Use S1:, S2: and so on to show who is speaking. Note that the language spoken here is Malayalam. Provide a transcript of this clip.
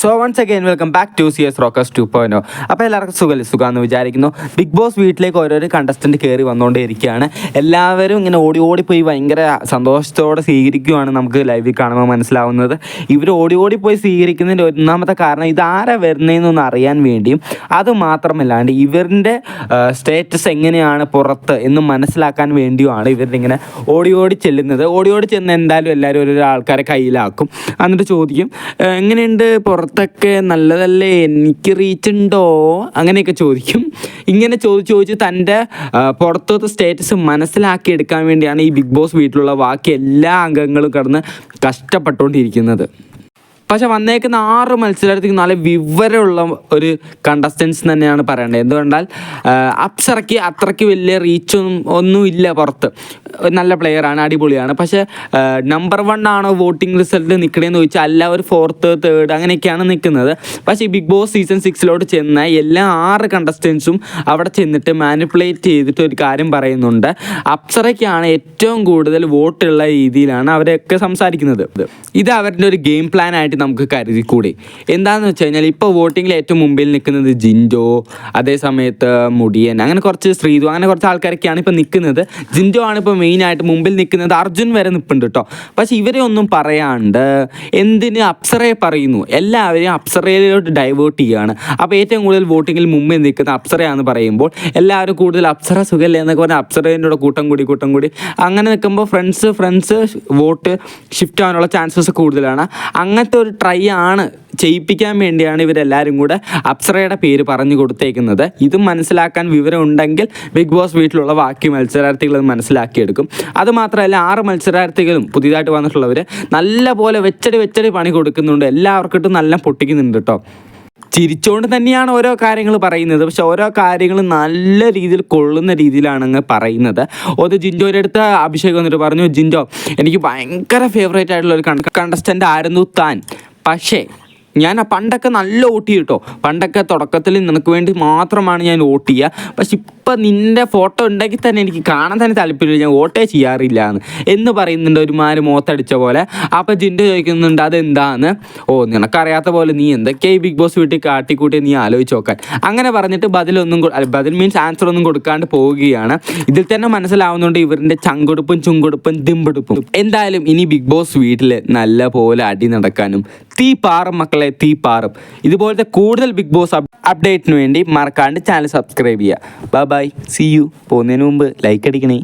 S1: So once again welcome back to C S rocks to പോയിനോ അപ്പോൾ എല്ലാവർക്കും സുഖമല്ലേ സുഖമെന്ന് വിചാരിക്കുന്നു. ബിഗ് ബോസ് വീട്ടിലേക്ക് ഓരോരോ കണ്ടസ്റ്റന്റ് കയറി വന്നുകൊണ്ടേ ഇരിക്കുകയാണ് എല്ലാവരും ഇങ്ങനെ ഓടി ഓടി പോയി ഭയങ്കര സന്തോഷത്തോടെ സ്വീകരിക്കുകയാണ് നമുക്ക് ലൈവിൽ കാണുമ്പോൾ മനസ്സിലാവുന്നത്. ഇവർ ഓടി ഓടി പോയി സ്വീകരിക്കുന്നതിന്റെ ഒന്നാമത്തെ കാരണം ഇതാരെ വരുന്നതെന്നൊന്ന് അറിയാൻ വേണ്ടിയും അത് മാത്രമല്ലാണ്ട് ഇവരുടെ സ്റ്റേറ്റസ് എങ്ങനെയാണ് പുറത്ത് എന്ന് മനസ്സിലാക്കാൻ വേണ്ടിയുമാണ് ഇവരുടെ ഇങ്ങനെ ഓടി ഓടി ചെല്ലുന്നത്. ഓടി ഓടി ചെന്ന് എന്തായാലും എല്ലാവരും ഓരോരോ ആൾക്കാരെ കയ്യിലാക്കും. എന്നിട്ട് ചോദിക്കും എങ്ങനെയുണ്ട് എങ്ങനെയുണ്ട് പുറത്തൊക്കെ നല്ലതല്ലേ? എനിക്ക് റീച്ച് ഉണ്ടോ? അങ്ങനെയൊക്കെ ചോദിക്കും. ഇങ്ങനെ ചോദിച്ച് ചോദിച്ച് തന്റെ പുറത്തത്തെ സ്റ്റേറ്റസ് മനസ്സിലാക്കി എടുക്കാൻ വേണ്ടിയാണ് ഈ ബിഗ് ബോസ് വീട്ടിലുള്ള ബാക്കി എല്ലാ അംഗങ്ങളും കടന്ന് കഷ്ടപ്പെട്ടുകൊണ്ടിരിക്കുന്നത്. പക്ഷെ വന്നേക്കുന്ന ആറ് മത്സരത്തിൽ നല്ല വിവരമുള്ള ഒരു കണ്ടസ്റ്റൻസ് തന്നെയാണ് പറയേണ്ടത്. എന്തുകൊണ്ടാൽ അപ്സറയ്ക്ക് അത്രയ്ക്ക് വലിയ റീച്ചൊന്നും ഒന്നും ഇല്ല പുറത്ത്. നല്ല പ്ലെയറാണ് അടിപൊളിയാണ്. പക്ഷേ നമ്പർ വൺ ആണോ വോട്ടിംഗ് റിസൾട്ട് നിൽക്കണേന്ന് ചോദിച്ചാൽ അല്ല ഒരു ഫോർത്ത് തേർഡ് അങ്ങനെയൊക്കെയാണ് നിൽക്കുന്നത് പക്ഷേ ഈ ബിഗ് ബോസ് സീസൺ സിക്സിലോട്ട് ചെന്ന എല്ലാ ആറ് കണ്ടസ്റ്റൻസും അവിടെ ചെന്നിട്ട് മാനിപ്പുലേറ്റ് ചെയ്തിട്ട് ഒരു കാര്യം പറയുന്നുണ്ട്. അപ്സറയ്ക്കാണ് ഏറ്റവും കൂടുതൽ വോട്ടുള്ള രീതിയിലാണ് അവരൊക്കെ സംസാരിക്കുന്നത്. ഇത് അവരുടെ ഒരു ഗെയിം പ്ലാൻ ആയിട്ട് നമുക്ക് കരുതിക്കൂടി. എന്താണെന്ന് വെച്ച് കഴിഞ്ഞാൽ ഇപ്പോൾ വോട്ടിങ്ങിൽ ഏറ്റവും മുമ്പിൽ നിൽക്കുന്നത് ജിൻഡോ അതേ സമയത്ത് മുടിയൻ അങ്ങനെ കുറച്ച് ശ്രീതു അങ്ങനെ കുറച്ച് ആൾക്കാരൊക്കെയാണ് ഇപ്പോൾ നിൽക്കുന്നത്. ജിൻഡോ ആണ് ഇപ്പോൾ മെയിനായിട്ട് മുമ്പിൽ നിൽക്കുന്നത്. അർജുൻ വരെ നിൽപ്പുണ്ട് കേട്ടോ പക്ഷേ ഇവരെ ഒന്നും പറയാണ്ട് എന്തിന് അപ്സറയെ പറയുന്നു? എല്ലാവരെയും അപ്സറയിലോട്ട് ഡൈവേർട്ട് ചെയ്യുകയാണ്. അപ്പോൾ ഏറ്റവും കൂടുതൽ വോട്ടിങ്ങിൽ മുമ്പിൽ നിൽക്കുന്ന അപ്സറയാണെന്ന് പറയുമ്പോൾ എല്ലാവരും കൂടുതൽ അപ്സറ സുഖല്ലേ എന്നൊക്കെ പറഞ്ഞാൽ അപ്സറേന്റെ കൂടെ കൂട്ടം കൂടി കൂട്ടം കൂടി. അങ്ങനെ നിൽക്കുമ്പോൾ ഫ്രണ്ട്സ് ഫ്രണ്ട്സ് വോട്ട് ഷിഫ്റ്റ് ആവാനുള്ള ചാൻസസ് കൂടുതലാണ്. അങ്ങനത്തെ ഒരു ട്രൈ ആണ് ചെയ്യിപ്പിക്കാൻ വേണ്ടിയാണ് ഇവരെല്ലാവരും കൂടെ അപ്സറയുടെ പേര് പറഞ്ഞു കൊടുത്തേക്കുന്നത്. ഇത് മനസ്സിലാക്കാൻ വിവരം ഉണ്ടെങ്കിൽ ബിഗ് ബോസ് വീട്ടിലുള്ള ബാക്കി മത്സരാർത്ഥികൾ അത് മനസ്സിലാക്കിയെടുക്കും. അതുമാത്രമല്ല ആറ് മത്സരാർത്ഥികളും പുതിയതായിട്ട് വന്നിട്ടുള്ളവർ നല്ല പോലെ വെച്ചടി വെച്ചടി പണി കൊടുക്കുന്നുണ്ട്. എല്ലാവർക്കിട്ടും നല്ല പൊട്ടിക്കുന്നുണ്ട് കേട്ടോ ചിരിച്ചുകൊണ്ട് തന്നെയാണ് ഓരോ കാര്യങ്ങൾ പറയുന്നത്. പക്ഷെ ഓരോ കാര്യങ്ങൾ നല്ല രീതിയിൽ കൊള്ളുന്ന രീതിയിലാണ് അങ്ങ് പറയുന്നത്. ഒരു ജിൻജോയുടെ അടുത്ത് അഭിഷേക് വന്നിട്ട് പറഞ്ഞു ജിൻഡോ എനിക്ക് ഭയങ്കര ഫേവറേറ്റ് ആയിട്ടുള്ള ഒരു കണ്ടസ്റ്റന്റ് ആയിരുന്നു താൻ. പക്ഷേ ഞാൻ പണ്ടൊക്കെ നല്ല ഓട്ടി കേട്ടോ പണ്ടൊക്കെ തുടക്കത്തിൽ നിനക്ക് വേണ്ടി മാത്രമാണ് ഞാൻ വോട്ട് ചെയ്യുക പക്ഷെ ഇപ്പം നിന്റെ ഫോട്ടോ ഉണ്ടെങ്കിൽ തന്നെ എനിക്ക് കാണാൻ തന്നെ താല്പര്യമില്ല. ഞാൻ ഓട്ടേ ചെയ്യാറില്ല എന്ന് എന്ന് പറയുന്നുണ്ട് ഒരുമാതിരി മോത്തടിച്ച പോലെ. അപ്പം ജിന്റെ ചോദിക്കുന്നുണ്ട് അതെന്താന്ന്? ഓ നിനക്കറിയാത്ത പോലെ നീ എന്തൊക്കെയാ ഈ ബിഗ് ബോസ് വീട്ടിൽ കാട്ടിക്കൂട്ടി നീ ആലോചിച്ച് നോക്കാൻ. അങ്ങനെ പറഞ്ഞിട്ട് ബദലൊന്നും ബദൽ മീൻസ് ആൻസർ ഒന്നും കൊടുക്കാണ്ട് പോവുകയാണ്. ഇതിൽ തന്നെ മനസ്സിലാവുന്നുണ്ട് ഇവരുടെ ചങ്കൊടുപ്പും ചുങ്കൊടുപ്പും ദിമ്പെടുപ്പും. എന്തായാലും ഇനി ബിഗ് ബോസ് വീട്ടിൽ നല്ല പോലെ അടി നടക്കാനും തീ പാറും മക്കളെ തീ പാറും ഇതുപോലത്തെ കൂടുതൽ ബിഗ് ബോസ് അപ്ഡേറ്റിന് വേണ്ടി മറക്കാണ്ട് ചാനൽ സബ്സ്ക്രൈബ് ചെയ്യുക. ബൈ ബൈ സി യു പോകുന്നതിന് മുമ്പ് ലൈക്ക് അടിക്കണേ.